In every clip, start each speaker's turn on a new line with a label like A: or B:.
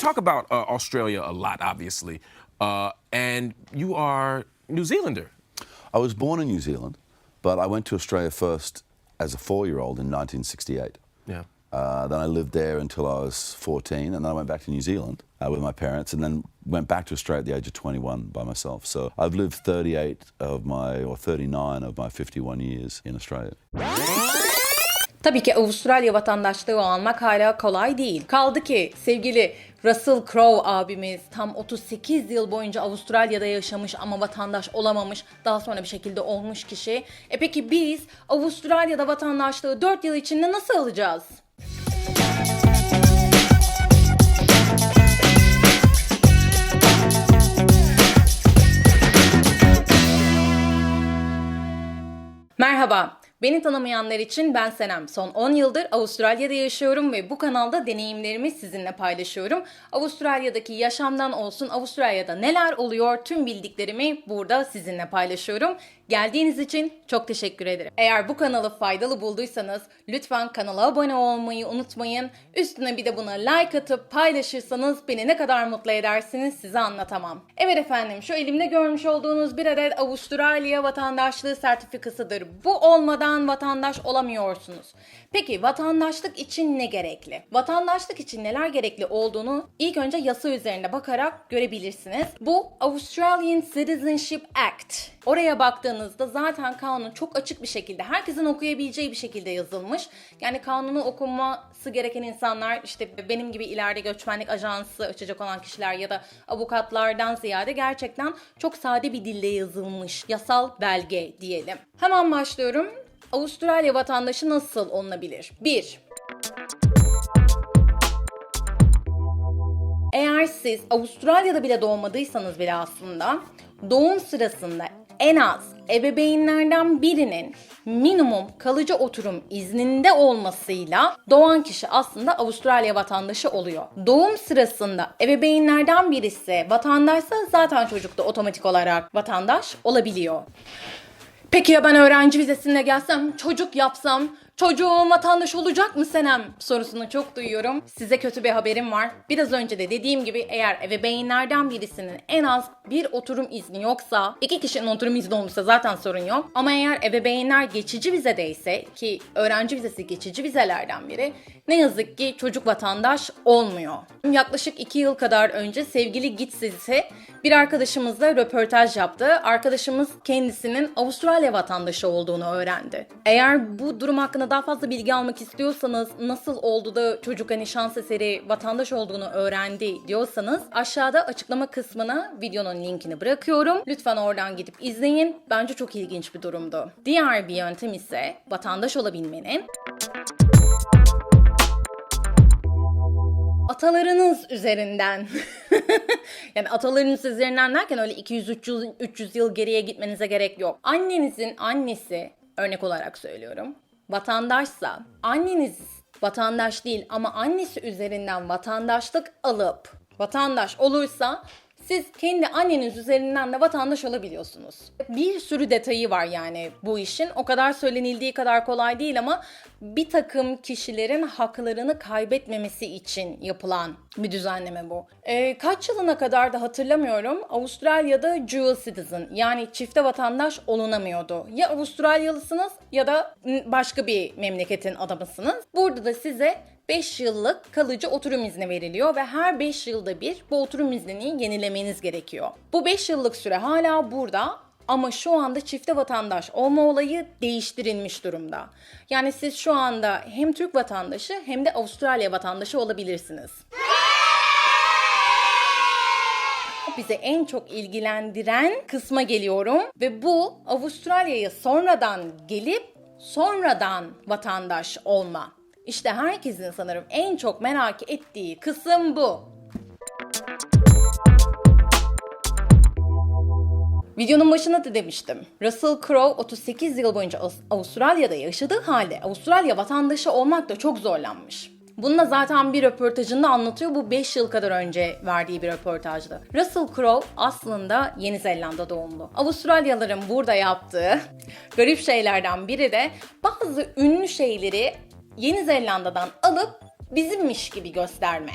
A: talk about uh, Australia a lot, obviously, uh, and you are New Zealander.
B: I was born in New Zealand, but I went to Australia first as a four-year-old in 1968.
A: Yeah.
B: Uh, then I lived there until I was 14, and then I went back to New Zealand uh, with my parents, and then went back to Australia at the age of 21 by myself. So I've lived 38 of my, or 39 of my 51 years in Australia.
C: Tabii ki Avustralya vatandaşlığı almak hala kolay değil. Kaldı ki sevgili Russell Crowe abimiz tam 38 yıl boyunca Avustralya'da yaşamış ama vatandaş olamamış. Daha sonra bir şekilde olmuş kişi. E peki biz Avustralya'da vatandaşlığı 4 yıl içinde nasıl alacağız? Merhaba. Beni tanımayanlar için ben Senem. Son 10 yıldır Avustralya'da yaşıyorum ve bu kanalda deneyimlerimi sizinle paylaşıyorum. Avustralya'daki yaşamdan olsun, Avustralya'da neler oluyor tüm bildiklerimi burada sizinle paylaşıyorum. Geldiğiniz için çok teşekkür ederim. Eğer bu kanalı faydalı bulduysanız lütfen kanala abone olmayı unutmayın. Üstüne bir de buna like atıp paylaşırsanız beni ne kadar mutlu edersiniz size anlatamam. Evet efendim şu elimde görmüş olduğunuz bir adet Avustralya vatandaşlığı sertifikasıdır. Bu olmadan vatandaş olamıyorsunuz. Peki vatandaşlık için ne gerekli? Vatandaşlık için neler gerekli olduğunu ilk önce yasa üzerinde bakarak görebilirsiniz. Bu Australian Citizenship Act. Oraya baktığınızda zaten kanun çok açık bir şekilde herkesin okuyabileceği bir şekilde yazılmış. Yani kanunu okunması gereken insanlar işte benim gibi ileride göçmenlik ajansı açacak olan kişiler ya da avukatlardan ziyade gerçekten çok sade bir dille yazılmış yasal belge diyelim. Hemen başlıyorum. Avustralya vatandaşı nasıl olunabilir? 1. Eğer siz Avustralya'da bile doğmadıysanız bile aslında doğum sırasında en az ebeveynlerden birinin minimum kalıcı oturum izninde olmasıyla doğan kişi aslında Avustralya vatandaşı oluyor. Doğum sırasında ebeveynlerden birisi vatandaşsa zaten çocuk da otomatik olarak vatandaş olabiliyor. Peki ya ben öğrenci vizesinde gelsem, çocuk yapsam, çocuğum vatandaş olacak mı Senem sorusunu çok duyuyorum. Size kötü bir haberim var. Biraz önce de dediğim gibi eğer ebeveynlerden birisinin en az bir oturum izni yoksa, iki kişinin oturum izni olmuşsa zaten sorun yok. Ama eğer ebeveynler geçici vizedeyse ki öğrenci vizesi geçici vizelerden biri ne yazık ki çocuk vatandaş olmuyor. Yaklaşık iki yıl kadar önce sevgili Git dizisi bir arkadaşımızla röportaj yaptı. Arkadaşımız kendisinin Avustralya vatandaşı olduğunu öğrendi. Eğer bu durum hakkında daha fazla bilgi almak istiyorsanız nasıl oldu da çocuk hani şans eseri vatandaş olduğunu öğrendi diyorsanız aşağıda açıklama kısmına videonun linkini bırakıyorum. Lütfen oradan gidip izleyin. Bence çok ilginç bir durumdu. Diğer bir yöntem ise vatandaş olabilmenin atalarınız üzerinden. yani atalarınız üzerinden derken öyle 200-300 300 yıl geriye gitmenize gerek yok. Annenizin annesi örnek olarak söylüyorum. Vatandaşsa anneniz vatandaş değil ama annesi üzerinden vatandaşlık alıp vatandaş olursa siz kendi anneniz üzerinden de vatandaş olabiliyorsunuz. Bir sürü detayı var yani bu işin. O kadar söylenildiği kadar kolay değil ama bir takım kişilerin haklarını kaybetmemesi için yapılan bir düzenleme bu. Ee, kaç yılına kadar da hatırlamıyorum. Avustralya'da dual citizen yani çifte vatandaş olunamıyordu. Ya Avustralyalısınız ya da başka bir memleketin adamısınız. Burada da size 5 yıllık kalıcı oturum izni veriliyor ve her 5 yılda bir bu oturum iznini yenilemeniz gerekiyor. Bu 5 yıllık süre hala burada ama şu anda çifte vatandaş olma olayı değiştirilmiş durumda. Yani siz şu anda hem Türk vatandaşı hem de Avustralya vatandaşı olabilirsiniz. bize en çok ilgilendiren kısma geliyorum ve bu Avustralya'ya sonradan gelip sonradan vatandaş olma. İşte herkesin sanırım en çok merak ettiği kısım bu. Videonun başında da demiştim. Russell Crowe 38 yıl boyunca Avustralya'da yaşadığı halde Avustralya vatandaşı olmak da çok zorlanmış. Bunu da zaten bir röportajında anlatıyor. Bu 5 yıl kadar önce verdiği bir röportajdı. Russell Crowe aslında Yeni Zelanda doğumlu. Avustralyalıların burada yaptığı garip şeylerden biri de bazı ünlü şeyleri Yeni Zelanda'dan alıp bizimmiş gibi gösterme.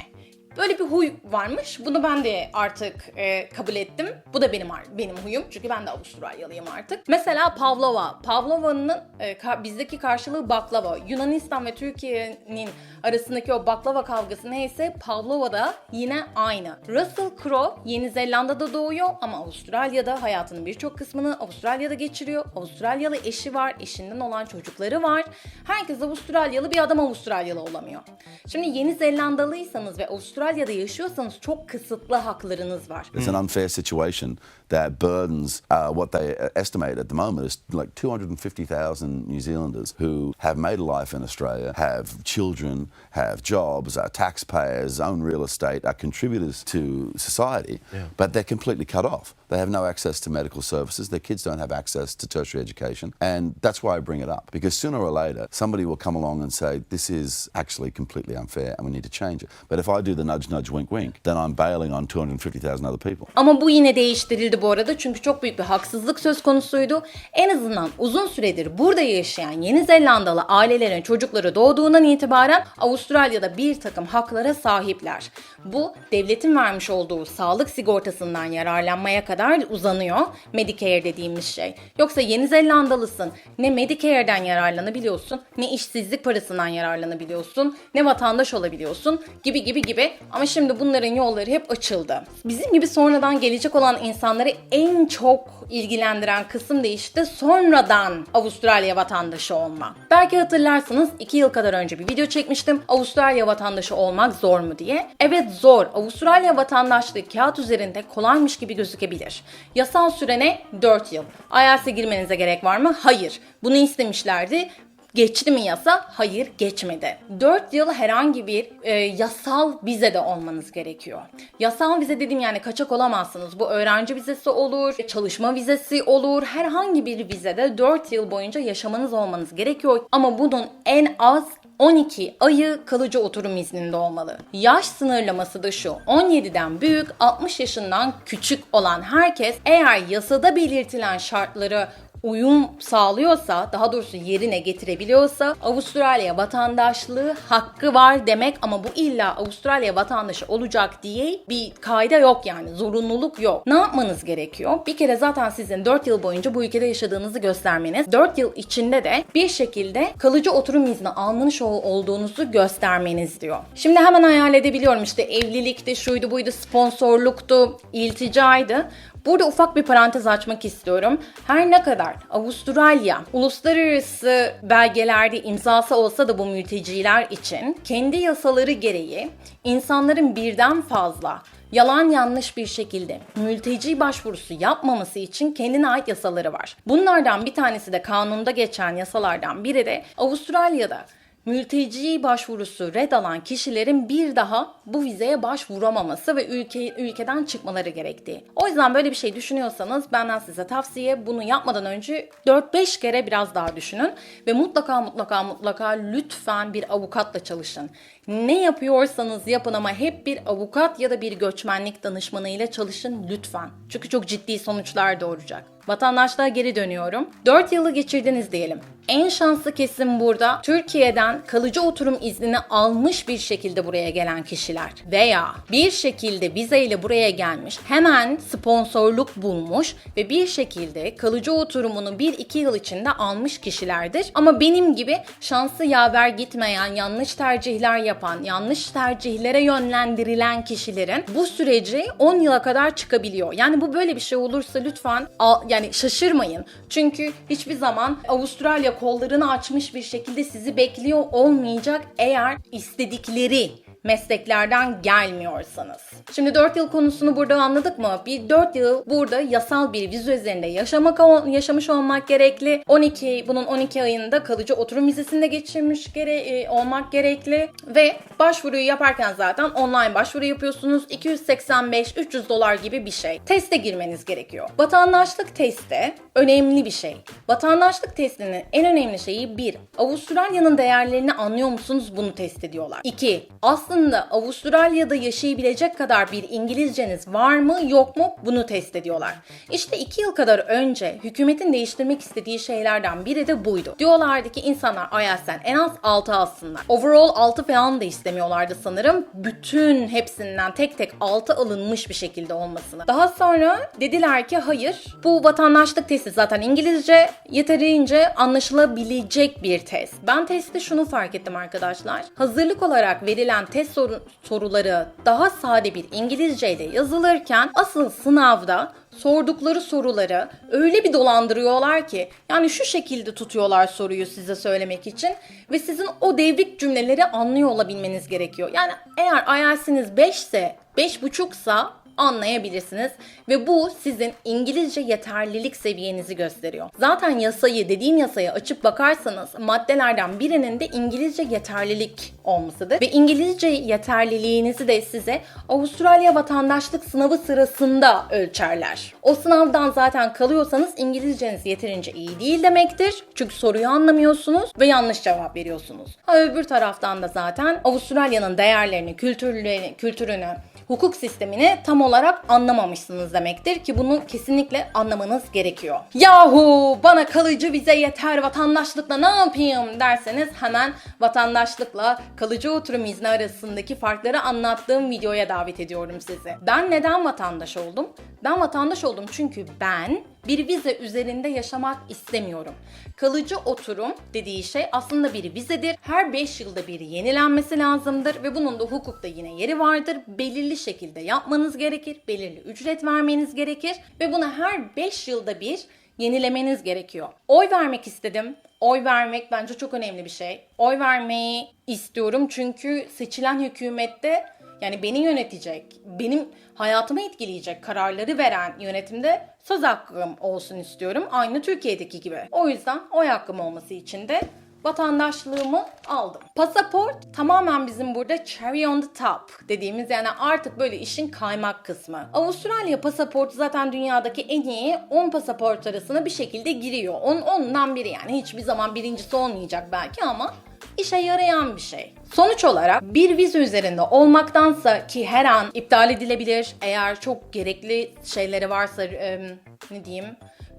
C: Böyle bir huy varmış. Bunu ben de artık e, kabul ettim. Bu da benim benim huyum. Çünkü ben de Avustralyalıyım artık. Mesela pavlova. Pavlova'nın e, ka- bizdeki karşılığı baklava. Yunanistan ve Türkiye'nin arasındaki o baklava kavgası neyse pavlova da yine aynı. Russell Crowe Yeni Zelanda'da doğuyor ama Avustralya'da hayatının birçok kısmını Avustralya'da geçiriyor. Avustralyalı eşi var, eşinden olan çocukları var. Herkes Avustralyalı bir adam Avustralyalı olamıyor. Şimdi Yeni Zelandalıysanız ve Avustralya'da yaşıyorsanız çok kısıtlı haklarınız var.
B: It's an unfair situation that burdens uh, what they uh, estimate at the moment is like 250,000 New Zealanders who have made a life in Australia, have children, have jobs, are taxpayers, own real estate, are contributors to society, but they're completely cut off. They have no access to medical services. Their kids don't have access to tertiary education. And that's why I bring it up because sooner or later, somebody will come along and say, this is actually completely unfair and we need to change it. But if I do the nudge, nudge, wink, wink, then I'm bailing on 250,000 other people.
C: Ama bu yine değiştirildi bu arada çünkü çok büyük bir haksızlık söz konusuydu. En azından uzun süredir burada yaşayan Yeni Zelandalı ailelerin çocukları doğduğundan itibaren Avustralya'da bir takım haklara sahipler. Bu devletin vermiş olduğu sağlık sigortasından yararlanmaya kadar uzanıyor. Medicare dediğimiz şey. Yoksa Yeni Zelandalısın ne Medicare'den yararlanabiliyorsun ne işsizlik parasından yararlanabiliyorsun ne vatandaş olabiliyorsun gibi gibi gibi. Ama şimdi bunların yolları hep açıldı. Bizim gibi sonradan gelecek olan insanları en çok ilgilendiren kısım da işte sonradan Avustralya vatandaşı olma. Belki hatırlarsınız 2 yıl kadar önce bir video çekmiştim. Avustralya vatandaşı olmak zor mu diye. Evet zor. Avustralya vatandaşlığı kağıt üzerinde kolaymış gibi gözükebilir. Yasal süre ne? 4 yıl. IELTS'e girmenize gerek var mı? Hayır. Bunu istemişlerdi. Geçti mi yasa? Hayır geçmedi. 4 yıl herhangi bir e, yasal vizede olmanız gerekiyor. Yasal vize dediğim yani kaçak olamazsınız. Bu öğrenci vizesi olur, çalışma vizesi olur. Herhangi bir vizede 4 yıl boyunca yaşamanız olmanız gerekiyor. Ama bunun en az 12 ayı kalıcı oturum izninde olmalı. Yaş sınırlaması da şu. 17'den büyük, 60 yaşından küçük olan herkes eğer yasada belirtilen şartları uyum sağlıyorsa, daha doğrusu yerine getirebiliyorsa Avustralya vatandaşlığı hakkı var demek ama bu illa Avustralya vatandaşı olacak diye bir kaide yok yani zorunluluk yok. Ne yapmanız gerekiyor? Bir kere zaten sizin 4 yıl boyunca bu ülkede yaşadığınızı göstermeniz, 4 yıl içinde de bir şekilde kalıcı oturum izni almış ol- olduğunuzu göstermeniz diyor. Şimdi hemen hayal edebiliyorum işte evlilikti, şuydu buydu, sponsorluktu, ilticaydı. Burada ufak bir parantez açmak istiyorum. Her ne kadar Avustralya uluslararası belgelerde imzası olsa da bu mülteciler için kendi yasaları gereği insanların birden fazla yalan yanlış bir şekilde mülteci başvurusu yapmaması için kendine ait yasaları var. Bunlardan bir tanesi de kanunda geçen yasalardan biri de Avustralya'da mülteci başvurusu red alan kişilerin bir daha bu vizeye başvuramaması ve ülke, ülkeden çıkmaları gerektiği. O yüzden böyle bir şey düşünüyorsanız benden size tavsiye bunu yapmadan önce 4-5 kere biraz daha düşünün ve mutlaka mutlaka mutlaka lütfen bir avukatla çalışın. Ne yapıyorsanız yapın ama hep bir avukat ya da bir göçmenlik danışmanıyla çalışın lütfen. Çünkü çok ciddi sonuçlar doğuracak. Vatandaşlığa geri dönüyorum. 4 yılı geçirdiniz diyelim. En şanslı kesim burada Türkiye'den kalıcı oturum iznini almış bir şekilde buraya gelen kişiler veya bir şekilde vizeyle buraya gelmiş hemen sponsorluk bulmuş ve bir şekilde kalıcı oturumunu 1-2 yıl içinde almış kişilerdir. Ama benim gibi şansı yaver gitmeyen, yanlış tercihler yapan, yanlış tercihlere yönlendirilen kişilerin bu süreci 10 yıla kadar çıkabiliyor. Yani bu böyle bir şey olursa lütfen al, yani şaşırmayın. Çünkü hiçbir zaman Avustralya kollarını açmış bir şekilde sizi bekliyor olmayacak eğer istedikleri mesleklerden gelmiyorsanız. Şimdi 4 yıl konusunu burada anladık mı? Bir 4 yıl burada yasal bir vize üzerinde yaşamak yaşamış olmak gerekli. 12 bunun 12 ayında kalıcı oturum vizesinde geçirmiş gere e, olmak gerekli ve başvuruyu yaparken zaten online başvuru yapıyorsunuz. 285-300 dolar gibi bir şey. Teste girmeniz gerekiyor. Vatandaşlık testi önemli bir şey. Vatandaşlık testinin en önemli şeyi bir, Avustralya'nın değerlerini anlıyor musunuz bunu test ediyorlar. İki, aslında aslında Avustralya'da yaşayabilecek kadar bir İngilizceniz var mı yok mu bunu test ediyorlar. İşte iki yıl kadar önce hükümetin değiştirmek istediği şeylerden biri de buydu. Diyorlardı ki insanlar IELTS'ten en az 6 alsınlar. Overall 6 falan da istemiyorlardı sanırım. Bütün hepsinden tek tek 6 alınmış bir şekilde olmasını. Daha sonra dediler ki hayır bu vatandaşlık testi zaten İngilizce yeterince anlaşılabilecek bir test. Ben testte şunu fark ettim arkadaşlar. Hazırlık olarak verilen test soru- soruları daha sade bir İngilizce ile yazılırken asıl sınavda sordukları soruları öyle bir dolandırıyorlar ki yani şu şekilde tutuyorlar soruyu size söylemek için ve sizin o devrik cümleleri anlıyor olabilmeniz gerekiyor. Yani eğer IELTS'iniz 5 ise 5.5'sa anlayabilirsiniz ve bu sizin İngilizce yeterlilik seviyenizi gösteriyor. Zaten yasayı dediğim yasayı açıp bakarsanız maddelerden birinin de İngilizce yeterlilik olmasıdır ve İngilizce yeterliliğinizi de size Avustralya vatandaşlık sınavı sırasında ölçerler. O sınavdan zaten kalıyorsanız İngilizceniz yeterince iyi değil demektir. Çünkü soruyu anlamıyorsunuz ve yanlış cevap veriyorsunuz. Ha öbür taraftan da zaten Avustralya'nın değerlerini, kültürlerini, kültürünü, hukuk sistemini tam olarak anlamamışsınız demektir ki bunu kesinlikle anlamanız gerekiyor. Yahu bana kalıcı vize yeter vatandaşlıkla ne yapayım derseniz hemen vatandaşlıkla kalıcı oturum izni arasındaki farkları anlattığım videoya davet ediyorum sizi. Ben neden vatandaş oldum? Ben vatandaş oldum çünkü ben bir vize üzerinde yaşamak istemiyorum. Kalıcı oturum dediği şey aslında bir vizedir. Her 5 yılda bir yenilenmesi lazımdır ve bunun da hukukta yine yeri vardır. Belirli şekilde yapmanız gerekir, belirli ücret vermeniz gerekir ve bunu her 5 yılda bir yenilemeniz gerekiyor. Oy vermek istedim. Oy vermek bence çok önemli bir şey. Oy vermeyi istiyorum çünkü seçilen hükümette yani beni yönetecek, benim hayatımı etkileyecek kararları veren yönetimde söz hakkım olsun istiyorum. Aynı Türkiye'deki gibi. O yüzden oy hakkım olması için de vatandaşlığımı aldım. Pasaport tamamen bizim burada cherry on the top dediğimiz yani artık böyle işin kaymak kısmı. Avustralya pasaportu zaten dünyadaki en iyi 10 pasaport arasına bir şekilde giriyor. On, ondan biri yani hiçbir zaman birincisi olmayacak belki ama işe yarayan bir şey. Sonuç olarak bir vize üzerinde olmaktansa ki her an iptal edilebilir eğer çok gerekli şeyleri varsa em, ne diyeyim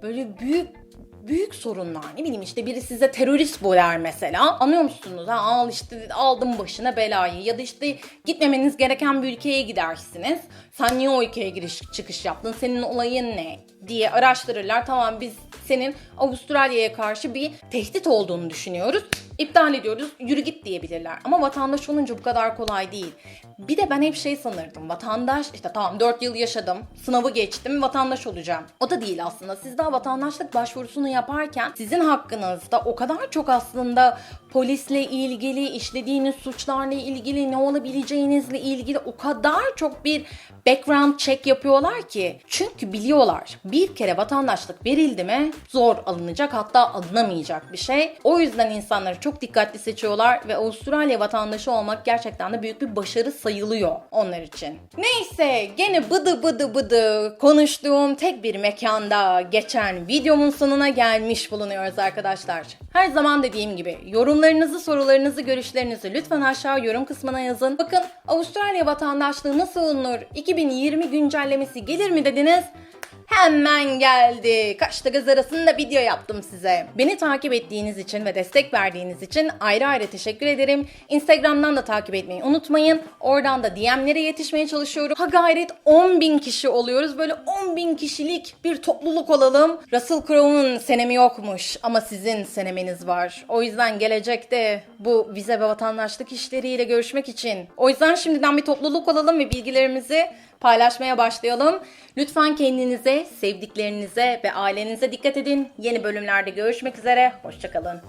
C: böyle büyük büyük sorunlar ne bileyim işte biri size terörist bu mesela anlıyor musunuz? Ha al işte aldım başına belayı ya da işte gitmemeniz gereken bir ülkeye gidersiniz. Sen niye o ülkeye giriş çıkış yaptın? Senin olayın ne? diye araştırırlar. Tamam biz senin Avustralya'ya karşı bir tehdit olduğunu düşünüyoruz iptal ediyoruz yürü git diyebilirler. Ama vatandaş olunca bu kadar kolay değil. Bir de ben hep şey sanırdım vatandaş işte tamam 4 yıl yaşadım sınavı geçtim vatandaş olacağım. O da değil aslında. Siz daha vatandaşlık başvurusunu yaparken sizin hakkınızda o kadar çok aslında polisle ilgili işlediğiniz suçlarla ilgili ne olabileceğinizle ilgili o kadar çok bir background check yapıyorlar ki. Çünkü biliyorlar bir kere vatandaşlık verildi mi zor alınacak hatta alınamayacak bir şey. O yüzden insanları çok dikkatli seçiyorlar ve Avustralya vatandaşı olmak gerçekten de büyük bir başarı sayılıyor onlar için. Neyse gene bıdı bıdı bıdı konuştuğum tek bir mekanda geçen videomun sonuna gelmiş bulunuyoruz arkadaşlar. Her zaman dediğim gibi yorumlarınızı, sorularınızı, görüşlerinizi lütfen aşağı yorum kısmına yazın. Bakın Avustralya vatandaşlığı nasıl olunur? 2020 güncellemesi gelir mi dediniz? Hemen geldi. Kaçta göz arasında video yaptım size. Beni takip ettiğiniz için ve destek verdiğiniz için ayrı ayrı teşekkür ederim. Instagram'dan da takip etmeyi unutmayın. Oradan da DM'lere yetişmeye çalışıyorum. Ha gayret 10.000 kişi oluyoruz. Böyle 10.000 kişilik bir topluluk olalım. Russell Crowe'un senemi yokmuş ama sizin senemeniz var. O yüzden gelecekte bu vize ve vatandaşlık işleriyle görüşmek için. O yüzden şimdiden bir topluluk olalım ve bilgilerimizi paylaşmaya başlayalım. Lütfen kendinize, sevdiklerinize ve ailenize dikkat edin. Yeni bölümlerde görüşmek üzere. Hoşçakalın.